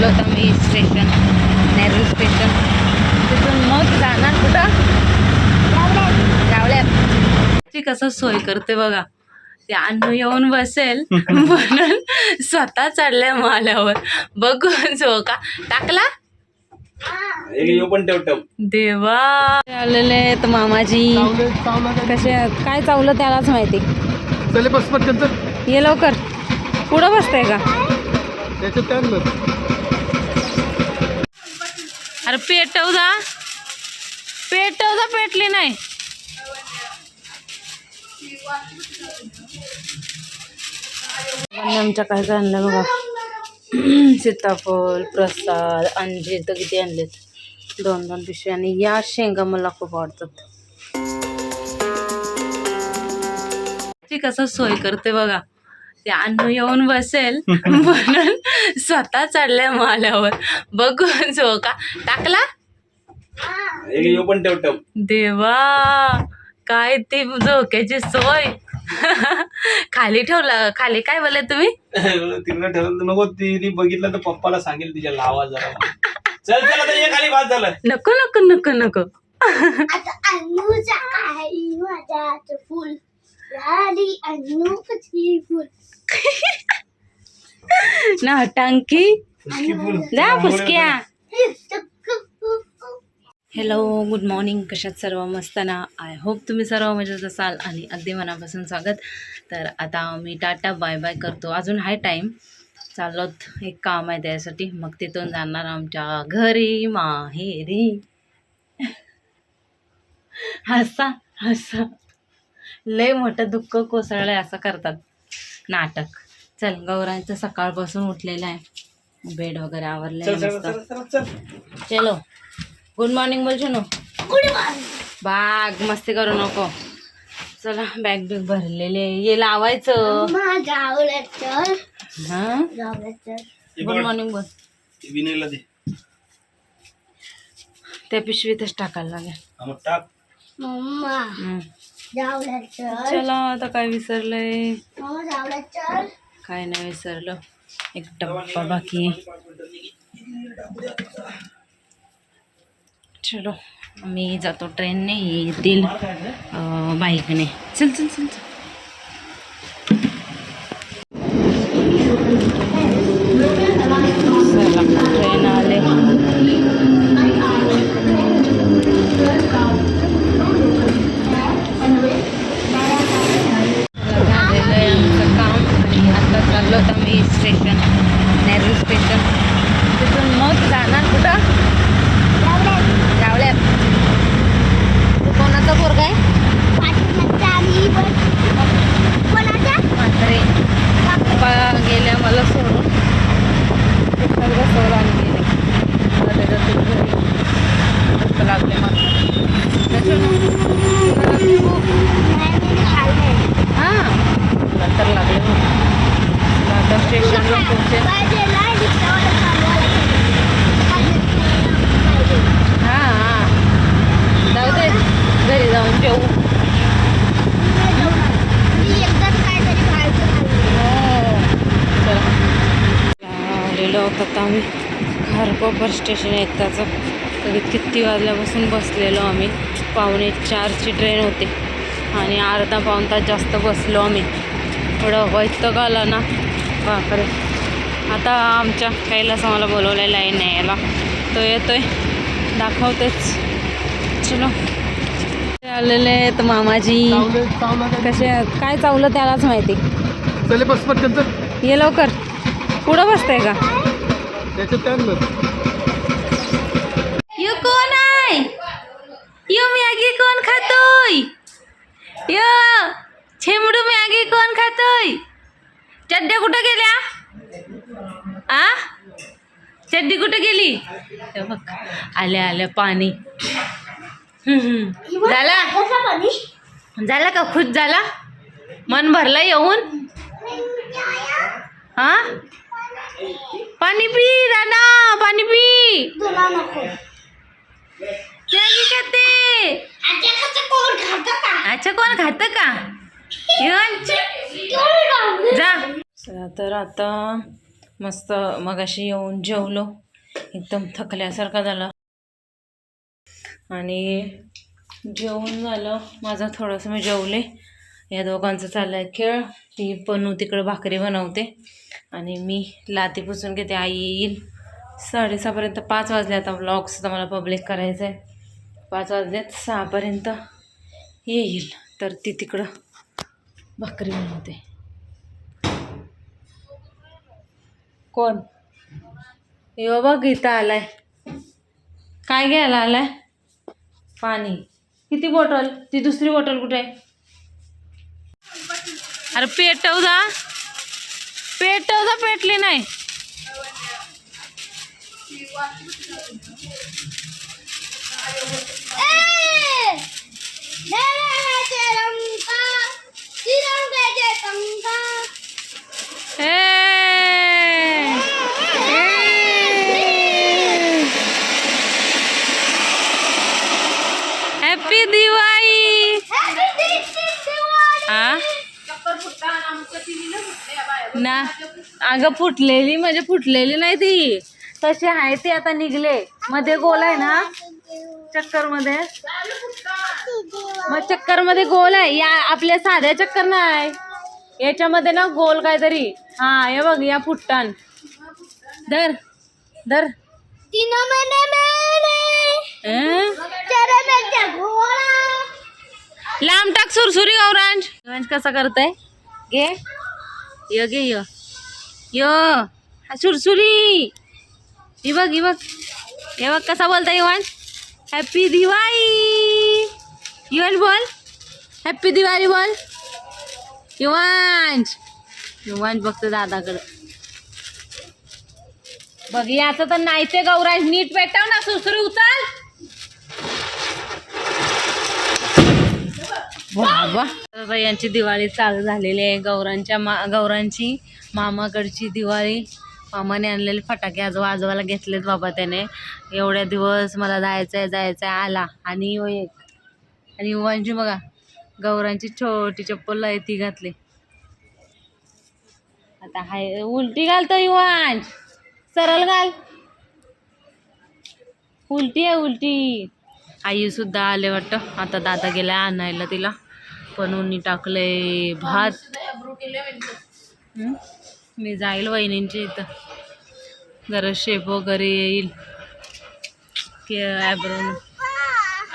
मी station Nehru station. तिथून मग जाणार कुठं? कसं सोय करते बघा. ते अन्न येऊन बसेल म्हणून स्वतः चढल्या माल्यावर बघू जो का. टाकला? देवा. आलेले आहेत मामाजी. कसे? काय चावलं त्यालाच माहिती. चले बस पटकन चल. ये लवकर. पुढं बसतंय का? अरे पेटव जा. पेटव जा पेटली नाही. आमच्या काय आणलं बघा. सीताफळ प्रसाद अंजीर तर किती आणलेत. दोन दोन पिशवी आणि या शेंगा मला खूप आवडतात. ती कसं सोय करते बघा. ते अन्न येऊन बसेल म्हणून स्वतः चढल्या माल्यावर बघू जो का. टाकला? पण ठेव देवा काय ती झोक्याची सोय. खाली ठेवला खाली काय बोलले तुम्ही? तिकडे ठेवलं नको ती बघितलं तर पप्पाला सांगेल तिच्या लावा जरा. चल चल खाली बाद झालं. नको नको नको नको. फुल. ना टांकी. जा फुसक्या. हॅलो गुड मॉर्निंग कशात सर्व मस्त ना? आय होप तुम्ही सर्व मजेत असाल आणि अगदी मनापासून स्वागत. तर आता मी टाटा बाय बाय करतो. अजून हाय टाईम चाललोत एक काम आहे त्यासाठी. मग तिथून जाणार आमच्या घरी माहेरी. हसा हसा. लय मोठं दुःख कोसळलंय असं करतात. नाटक. चल गौरांचं सकाळपासून उठलेलं आहे. बेड वगैरे आवरलेलं चल गुड मॉर्निंग बोल शनू बाग मस्ती करू नको. चला बॅग बिग भरलेले ये लावायचं. हा? गुड मॉर्निंग बोल. त्या पिशवीतच टाकायला लागेल. मग टाक. मम्मा हम्म. गावला चल. चला आता काय विसरलंय? काय नाही विसरलं. एक डब्बा बाकी चलो मी जातो ट्रेनने येतील बाईकने. चल चल चल. चल ट्रेन आले झालेलं आहे आमचं काम आणि आता चाललो होतं मी स्टेशन नेहरू स्टेशन तिथून मग जाणार कुठं गावड्यात तू कोणाचा पोरगा आहे पाठीमागचा आम्ही पण कोणाच्या म्हातारे पप्पा गेल्या मला सोडून सर्व सोडून आणि गेले आता त्याच्यात तू घरी भूक लागले मला त्याच्यानं तुला लागली भूक? हां तुला तर लागले भूक. चला आता स्टेशनला पोहोचेल हां हां जाऊ दे घरी जाऊन जेऊ आलेलो आहोत आता आम्ही खारकोपर स्टेशन आहे. त्याचं तरी किती वाजल्यापासून बसलेलो आम्ही. पावणे चारची ट्रेन होती. आणि अर्धा पाऊण तास जास्त बसलो आम्ही. थोडं वैतक आला ना. बापरे. आता आमच्या कैलास आम्हाला बोलवलेला आहे न्यायला. तो येतोय. दाखवतेच. चलो. आलेले आहेत मामाजी. कसे? काय चावलं त्यालाच माहिती. चले बस पटकन चल. ये लवकर. पुढं बसतंय का? त्याच्यात आणलं? यो कोण आहे? यो मॅगी कोण खातोय? यो छेमडू मॅगी कोण खातोय? चड्ड्या कुठं गेल्या आ? चड्डी कुठं गेली? बघ आल्या आल्या पाणी. झाला? झाला का? खुश झाला? मन भरलं येऊन? हा पाणी पी दादा पाणी पी. तुला नको. मॅगी खाते अच्छा कोण खातं का? जा. चला तर आता मस्त मगाशी येऊन जेवलो. एकदम थकल्यासारखं झालं. आणि जेवण झालं. माझं थोडंसं मी जेवले. या दोघांचं चाललाय आहे खेळ. ती पण तिकडं भाकरी बनवते. आणि मी लाती पुसून घेते. आई येईल. साडेसहापर्यंत पाच वाजले आता. ब्लॉग्स मला पब्लिक करायचं आहे पाच वाजलेत. सहापर्यंत येईल. तर ती तिकडं भाकरी बनवते. कोण? यो बघ इथं आलाय. काय घ्यायला आलाय? पाणी. किती बॉटल? ती दुसरी बॉटल कुठे आहे? अरे पेटव जा. पेटव जा पेटली नाही. ए! ए! Happy Diwali Happy Diwali. आ ना. अगं फुटलेली म्हणजे फुटलेली नाही ती. तशी आहे ती आता निघले. मध्ये गोल आहे ना? चक्करमध्ये मग चक्करमध्ये गोल आहे. या आपल्या साध्या चक्कर नाही. याच्यामध्ये ना गोल काहीतरी. हा हे बघ या फुटतान. धर धर. लांब टाक सुरसुरी गौरांज गौरांज कसा करताय? घे. य गे य. य. हा सुरसुरी. ही बघ ही बघ. हे बघ कसा बोलता युवान हॅपी दिवाळी युवान बोल. हॅप्पी दिवाळी बोल. युवांश युवांश बघतो दादाकडं. बघ याचं तर नाही ते गौरांश नीट पेटाव ना सुरसुरी उचल. वा यांची दिवाळी चालू झालेली आहे. गौरांच्या मा गौरांची मामाकडची दिवाळी. मामाने आणलेले फटाके आज वाजवायला घेतलेत बाबा त्याने. एवढ्या दिवस मला जायचं आहे जायचं आहे आला. आणि यो एक. आणि युवांची बघा. गौरांची छोटी चप्पल आहे ती घातली. आता हाय उलटी घालतो युवांश सरळ घाल. उलटी आहे उलटी. आई सुद्धा आले वाटतं. आता दादा गेला आणायला तिला. पनूनी टाकलंय भात. मी जाईल वहिनींच्या इथं. जरा शेप वगैरे येईल. की ॲब्रो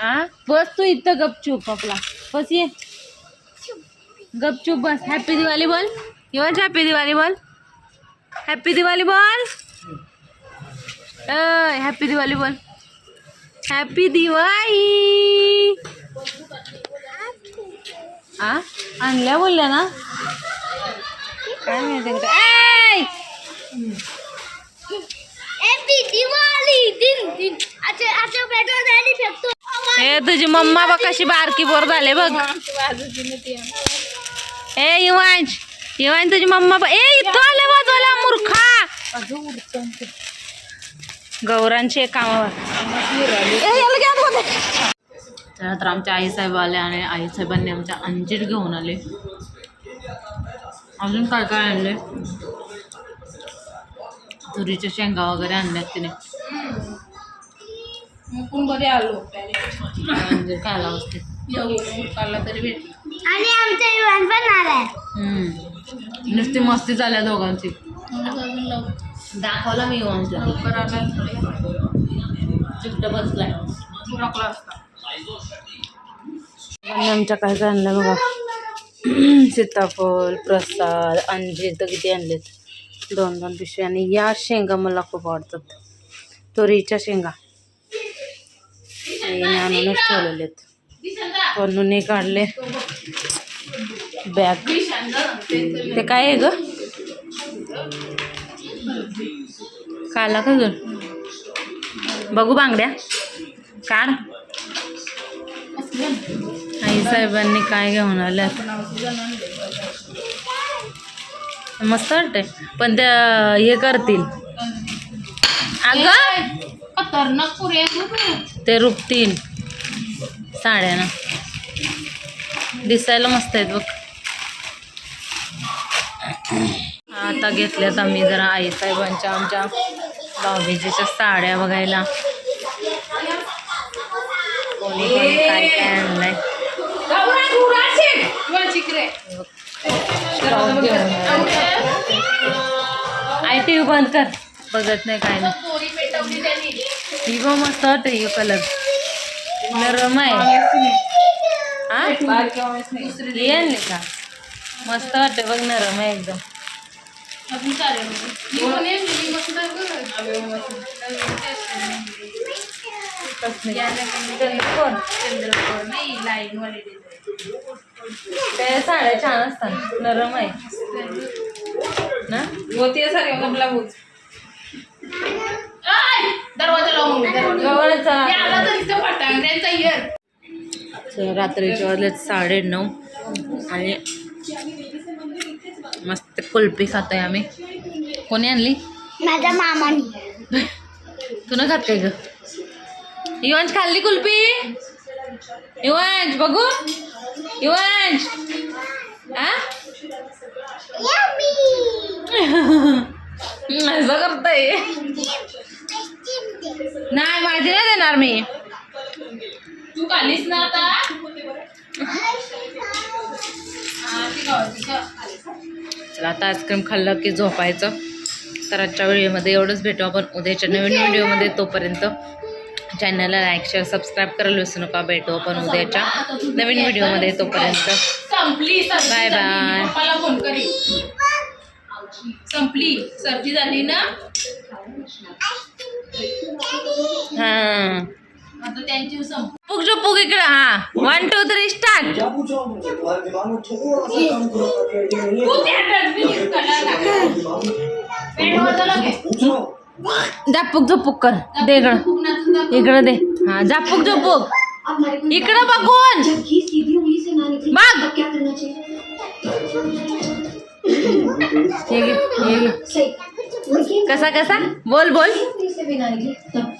आ? बस तू इथं गपचूप आपला. बस ये. गपचूप बस. हॅपी दिवाळी बोल. येवाच हॅपी दिवाळी बोल. हॅपी दिवाळी बोल. हॅपी दिवाळी बोल. हॅपी दिवाळी आ? आणल्या बोलल्या ना? काय माहिती कुठे ए तुझी मम्मा बघ कशी बारकी बोर झाले बघ. ए युवांश युवांश तुझी मम्मा बघ. ए इथं आले वाजवला मूर्खा. गौरांची एक कामावर ए, याला घ्या आतमध्ये. त्यानंतर आमच्या आईसाहेब आले आणि आईसाहेबांनी आमच्या अंजीर घेऊन आले. अजून काय काय आणले? तुरीच्या शेंगा वगैरे आणल्यात तिने. अंजीर खायला बसते आणि आमचा युवान पण आलाय. हम्म. नुसती मस्ती झाल्या दोघांची. दाखवला मी युवांच्या बसलाय. आमच्या काय काय आणलं बघा. सीताफळ प्रसाद अंजीर तर किती आणलेत. दोन दोन पिशवी. आणि या शेंगा मला खूप आवडतात. तुरीच्या शेंगा. आणूनच ठेवलेले आहेत. पन्नूने काढले. बॅग. ते काय आहे ग? काला का ग बघू बांगड्या. काढ. आई साहेबांनी काय घेऊन आल्यात? मस्त वाटतंय. पण त्या हे करतील. अगं! ते. रुपतील. साड्यानं. दिसायला मस्त आहेत बघ. आता घेतल्यात आम्ही जरा आईसाहेबांच्या आमच्या भाऊबीजेच्या साड्या बघायला. काय काय आणलंय. आई टी व्ही बंद कर. बघत नाही काय नाही. ही बघ मस्त वाटते कलर. नरम आहे. हा ही आणली का? मस्त वाटते बघ नरम आहे एकदम. चंद्रकोर त्या साड्या छान असतात. नरम आहे. ना? दरवाजा लावून गव्हाचा त्यांचा इयर. तर रात्रीचे वाजलेत साडे नऊ. आणि मस्त कुल्फी खातोय आम्ही. कोणी आणली? माझ्या मामानी. तू न खात काय ग? युवांश खाल्ली कुल्फी? युवांश बघू. युवांश. आ? असं करताय. नाही माझी नाही देणार मी. तू खालीस ना आता? चला आता आईस्क्रीम खाल्लं की झोपायचं. तर आजच्या व्हिडिओमध्ये एवढंच भेटू आपण. उद्याच्या नवीन व्हिडिओमध्ये तोपर्यंत चॅनलला लाईक शेअर सबस्क्राईब करायला विसरू नका. भेटू आपण उद्याच्या नवीन व्हिडिओमध्ये तोपर्यंत. फोन करी संपली. सर्दी झाली ना? हां. आता त्यांची संप पुग जो पुग इकडं. हा. One two three start colour. पेट होतं. झापूक झोपूक कर. दे इकडं. इकडं दे. हा झापूक झोपूक इकडं बघून. बघ. कसा कसा? बोल बोल.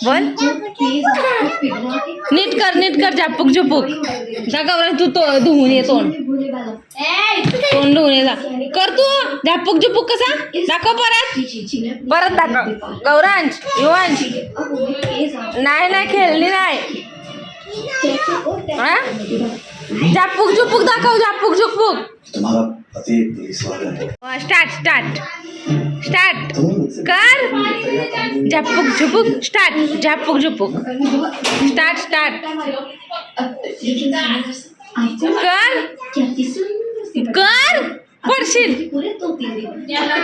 बोल. नीट कर नीट कर झापूक झोपूक. जा गौरा तू तो धुवून ये तोंड. तोंड धुवून ये जा. कर तू. झापूक झुपूक कसा? दाखव परत. परत दाखव. गौरांश युवांश. नाही नाही खेळली नाही. हा? झापूक झुपूक दाखव झापूक झुपूक. Start start. स्टार्ट कर झापूक झुपूक स्टार्ट झापूक झुपूक स्टार्ट स्टार्ट कर कर पडशील याला